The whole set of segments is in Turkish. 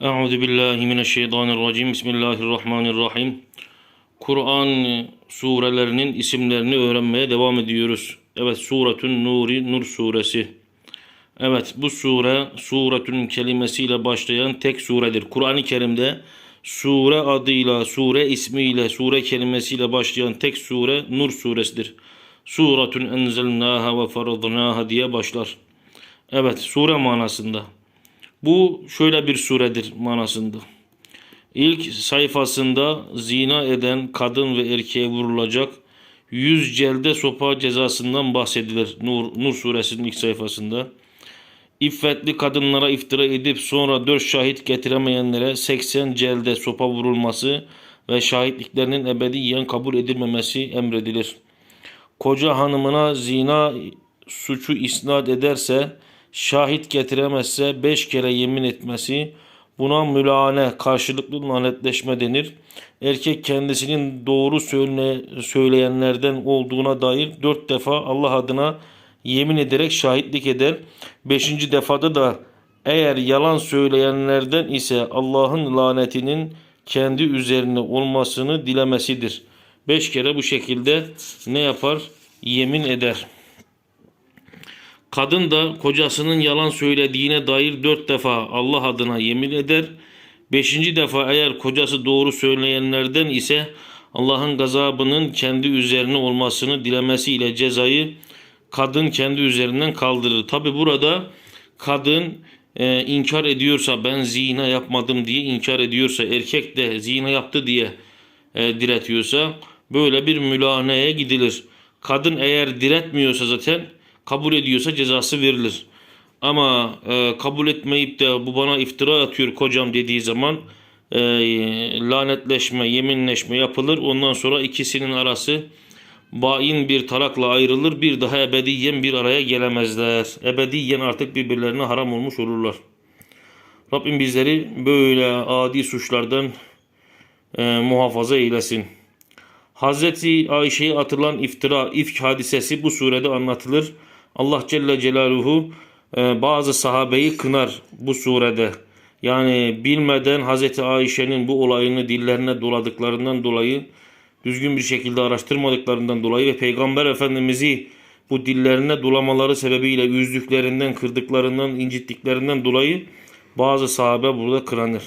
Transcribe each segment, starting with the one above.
Euzu billahi mineşşeytanirracim. Bismillahirrahmanirrahim. Kur'an surelerinin isimlerini öğrenmeye devam ediyoruz. Evet, Suretün Nuri Nur suresi. Evet, bu sure suretün kelimesiyle başlayan tek suredir. Kur'an-ı Kerim'de sure adıyla, sure ismiyle, sure kelimesiyle başlayan tek sure Nur suresidir. Suretün enzelnaha ve faradnaha diye başlar. Evet, sure manasında. Bu şöyle bir suredir manasında. İlk sayfasında zina eden kadın ve erkeğe vurulacak yüz celde sopa cezasından bahsedilir. Nur, Nur suresinin ilk sayfasında. İffetli kadınlara iftira edip sonra dört şahit getiremeyenlere 80 celde sopa vurulması ve şahitliklerinin ebediyen kabul edilmemesi emredilir. Koca hanımına zina suçu isnat ederse, şahit getiremezse beş kere yemin etmesi, buna mülane karşılıklı lanetleşme denir. Erkek kendisinin doğru söyle, söyleyenlerden olduğuna dair dört defa Allah adına yemin ederek şahitlik eder. Beşinci defada da eğer yalan söyleyenlerden ise Allah'ın lanetinin kendi üzerine olmasını dilemesidir. Beş kere bu şekilde ne yapar? Yemin eder. Kadın da kocasının yalan söylediğine dair dört defa Allah adına yemin eder. Beşinci defa eğer kocası doğru söyleyenlerden ise Allah'ın gazabının kendi üzerine olmasını dilemesiyle cezayı kadın kendi üzerinden kaldırır. Tabi burada kadın e, inkar ediyorsa ben zina yapmadım diye inkar ediyorsa erkek de zina yaptı diye e, diretiyorsa böyle bir mülaneye gidilir. Kadın eğer diretmiyorsa zaten kabul ediyorsa cezası verilir. Ama e, kabul etmeyip de bu bana iftira atıyor kocam dediği zaman e, lanetleşme, yeminleşme yapılır. Ondan sonra ikisinin arası bain bir talakla ayrılır. Bir daha ebediyen bir araya gelemezler. Ebediyen artık birbirlerine haram olmuş olurlar. Rabbim bizleri böyle adi suçlardan e, muhafaza eylesin. Hazreti Ayşe'ye atılan iftira, ifk hadisesi bu surede anlatılır. Allah Celle Celaluhu e, bazı sahabeyi kınar bu surede. Yani bilmeden Hazreti Ayşe'nin bu olayını dillerine doladıklarından dolayı, düzgün bir şekilde araştırmadıklarından dolayı ve Peygamber Efendimiz'i bu dillerine dolamaları sebebiyle üzdüklerinden, kırdıklarından, incittiklerinden dolayı bazı sahabe burada kıranır.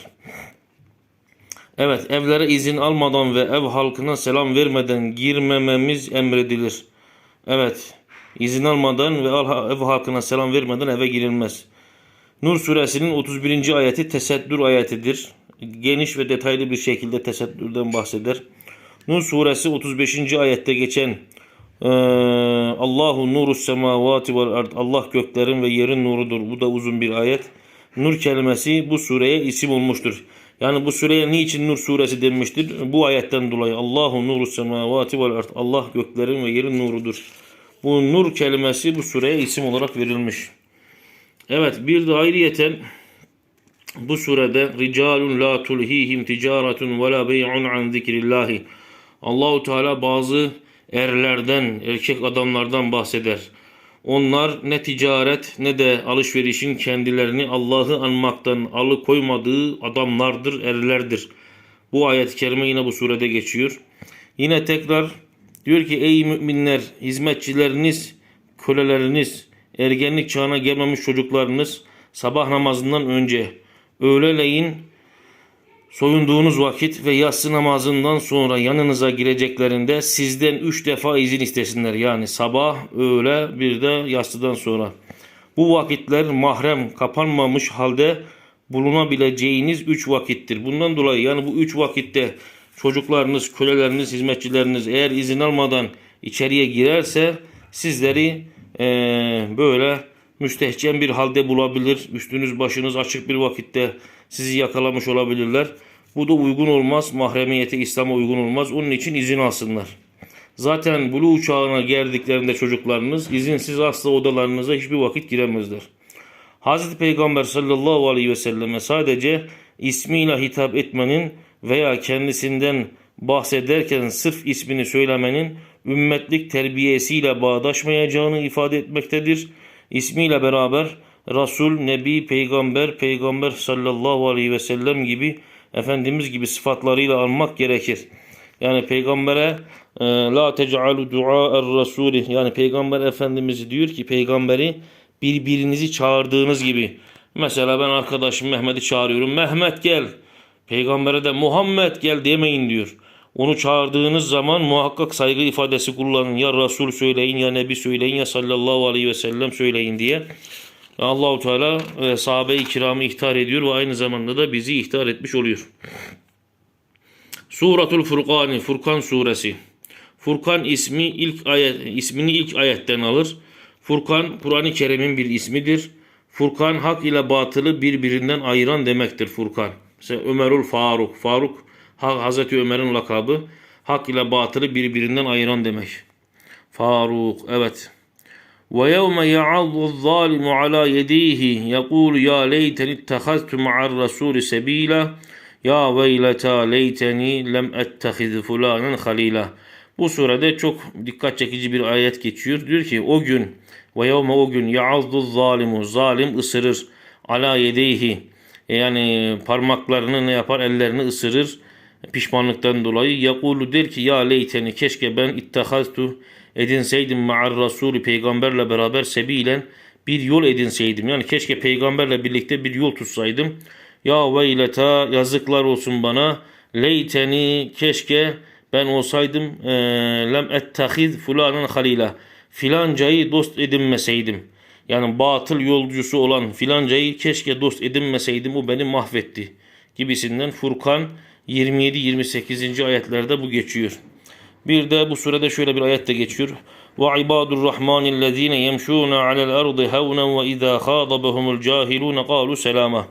Evet, evlere izin almadan ve ev halkına selam vermeden girmememiz emredilir. Evet, izin almadan ve ev halkına selam vermeden eve girilmez. Nur suresinin 31. ayeti tesettür ayetidir. Geniş ve detaylı bir şekilde tesettürden bahseder. Nur suresi 35. ayette geçen e, Allahu nuru semavati vel ard Allah göklerin ve yerin nurudur. Bu da uzun bir ayet. Nur kelimesi bu sureye isim olmuştur. Yani bu sureye niçin Nur suresi denmiştir? Bu ayetten dolayı Allahu nuru semavati vel ard Allah göklerin ve yerin nurudur. Bu nur kelimesi bu sureye isim olarak verilmiş. Evet bir de ayrıyeten bu surede ricalun la tulhihim ticaretun ve la bey'un an zikrillahi. Allahu Teala bazı erlerden, erkek adamlardan bahseder. Onlar ne ticaret ne de alışverişin kendilerini Allah'ı anmaktan alıkoymadığı adamlardır, erlerdir. Bu ayet-i kerime yine bu surede geçiyor. Yine tekrar diyor ki ey müminler hizmetçileriniz, köleleriniz, ergenlik çağına gelmemiş çocuklarınız sabah namazından önce öğleleyin soyunduğunuz vakit ve yatsı namazından sonra yanınıza gireceklerinde sizden üç defa izin istesinler. Yani sabah, öğle, bir de yatsıdan sonra. Bu vakitler mahrem kapanmamış halde bulunabileceğiniz üç vakittir. Bundan dolayı yani bu üç vakitte çocuklarınız, köleleriniz, hizmetçileriniz eğer izin almadan içeriye girerse sizleri e, böyle müstehcen bir halde bulabilir. Üstünüz başınız açık bir vakitte sizi yakalamış olabilirler. Bu da uygun olmaz. Mahremiyete İslam'a uygun olmaz. Onun için izin alsınlar. Zaten bulu uçağına geldiklerinde çocuklarınız izinsiz asla odalarınıza hiçbir vakit giremezler. Hazreti Peygamber sallallahu aleyhi ve selleme sadece ismiyle hitap etmenin veya kendisinden bahsederken sırf ismini söylemenin ümmetlik terbiyesiyle bağdaşmayacağını ifade etmektedir. İsmiyle beraber Resul, Nebi, Peygamber, Peygamber sallallahu aleyhi ve sellem gibi Efendimiz gibi sıfatlarıyla anmak gerekir. Yani peygambere e, la tec'alu dua'er rasuli yani peygamber efendimiz diyor ki peygamberi birbirinizi çağırdığınız gibi. Mesela ben arkadaşım Mehmet'i çağırıyorum. Mehmet gel. Peygambere de Muhammed gel demeyin diyor. Onu çağırdığınız zaman muhakkak saygı ifadesi kullanın. Ya Resul söyleyin ya Nebi söyleyin ya sallallahu aleyhi ve sellem söyleyin diye. Allahu Teala e, sahabe-i kiramı ihtar ediyor ve aynı zamanda da bizi ihtar etmiş oluyor. Suratul Furkan, Furkan suresi. Furkan ismi ilk ayet ismini ilk ayetten alır. Furkan Kur'an-ı Kerim'in bir ismidir. Furkan hak ile batılı birbirinden ayıran demektir Furkan. Mesela Ömerül Faruk. Faruk Hazreti Ömer'in lakabı. Hak ile batılı birbirinden ayıran demek. Faruk evet. Ve yevme ya'azzu zalimu ala yedihi yekulu ya leyteni ittehaztu ma'ar rasuli sebila ya veyleta leyteni lem ettehiz fulanen halila. Bu surede çok dikkat çekici bir ayet geçiyor. Diyor ki o gün ve yevme o gün ya'azzu zalimu zalim ısırır ala yedihi yani parmaklarını ne yapar ellerini ısırır pişmanlıktan dolayı yakulu der ki ya leyteni keşke ben ittehaztu edinseydim ma'ar rasulü peygamberle beraber sebilen bir yol edinseydim. Yani keşke peygamberle birlikte bir yol tutsaydım. Ya veyleta yazıklar olsun bana. Leyteni keşke ben olsaydım eee, lem ettehiz fulanen halila. Filancayı dost edinmeseydim. Yani batıl yolcusu olan filancayı keşke dost edinmeseydim o beni mahvetti. Gibisinden Furkan 27-28. ayetlerde bu geçiyor. Bir de bu surede şöyle bir ayet de geçiyor. Ve ibadur rahmanillezine yemşûne alel ardı hevnen ve izâ khâdabahumul cahilûne kâlu selâma.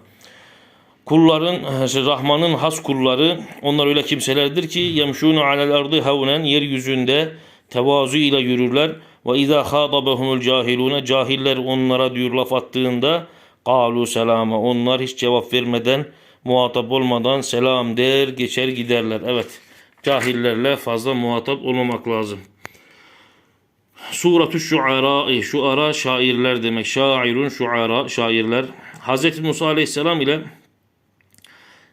Kulların, şey, Rahman'ın has kulları, onlar öyle kimselerdir ki yemşûne alel ardı hevnen, yeryüzünde tevazu ile yürürler. Ve izâ khâdabahumul cahilûne, cahiller onlara diyor laf attığında, kâlu selâma. Onlar hiç cevap vermeden, muhatap olmadan selam der, geçer giderler. Evet, cahillerle fazla muhatap olmamak lazım. Suratu Şuara, Şuara şairler demek. Şairun şuara, şairler. Hz. Musa Aleyhisselam ile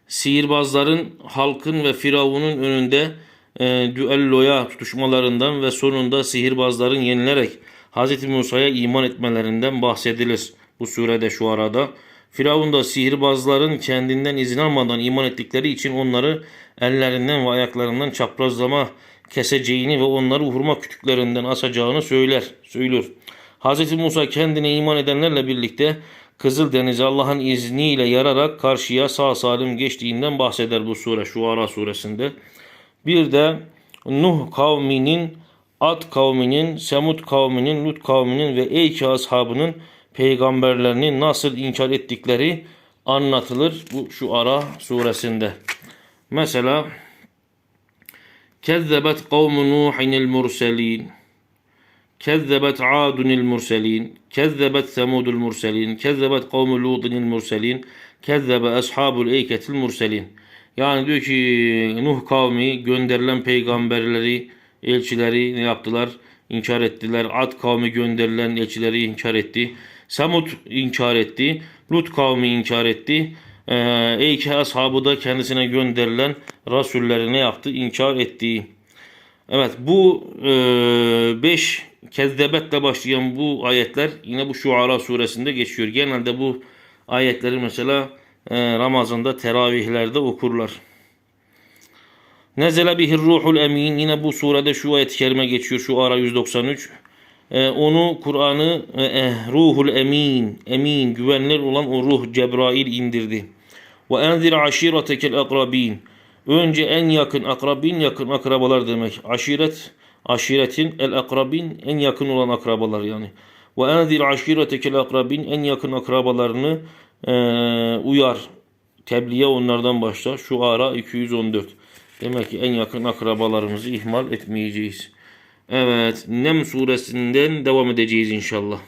sihirbazların halkın ve firavunun önünde e, düelloya tutuşmalarından ve sonunda sihirbazların yenilerek Hz. Musa'ya iman etmelerinden bahsedilir bu surede şu arada. Firavun da sihirbazların kendinden izin almadan iman ettikleri için onları ellerinden ve ayaklarından çaprazlama keseceğini ve onları hurma kütüklerinden asacağını söyler, söylüyor. Hz. Musa kendine iman edenlerle birlikte Kızıldeniz'i Allah'ın izniyle yararak karşıya sağ salim geçtiğinden bahseder bu sure Şuara suresinde. Bir de Nuh kavminin, Ad kavminin, Semud kavminin, Lut kavminin ve Eyki ashabının peygamberlerini nasıl inkar ettikleri anlatılır bu şu ara suresinde. Mesela Kezzebet kavmu Nuhinil murselin. Kezzebet Adunil murselin. Kezzebet Semudul murselin. Kezzebet kavmu Lutinil murselin. Kezzebe ashabul eyketil murselin yani diyor ki Nuh kavmi gönderilen peygamberleri, elçileri ne yaptılar? İnkar ettiler. Ad kavmi gönderilen elçileri inkar etti. Samud inkar etti. Lut kavmi inkar etti. Ee, Eyke ashabı da kendisine gönderilen rasulleri ne yaptı? İnkar etti. Evet bu 5 e, kezdebetle başlayan bu ayetler yine bu Şuara suresinde geçiyor. Genelde bu ayetleri mesela Ramazan'da teravihlerde okurlar. Nezele bihir ruhul emin yine bu surede şu ayet-i kerime geçiyor şu ara 193. E, onu Kur'an'ı ruhul emin emin güvenilir olan o ruh Cebrail indirdi. Ve enzir aşiretekel akrabin. Önce en yakın akrabin yakın akrabalar demek. Aşiret aşiretin el akrabin en yakın olan akrabalar yani. Ve enzir aşiretekel akrabin en yakın akrabalarını e, uyar. Tebliğe onlardan başla. Şu ara 214. Demek ki en yakın akrabalarımızı ihmal etmeyeceğiz. Evet. Nem suresinden devam edeceğiz inşallah.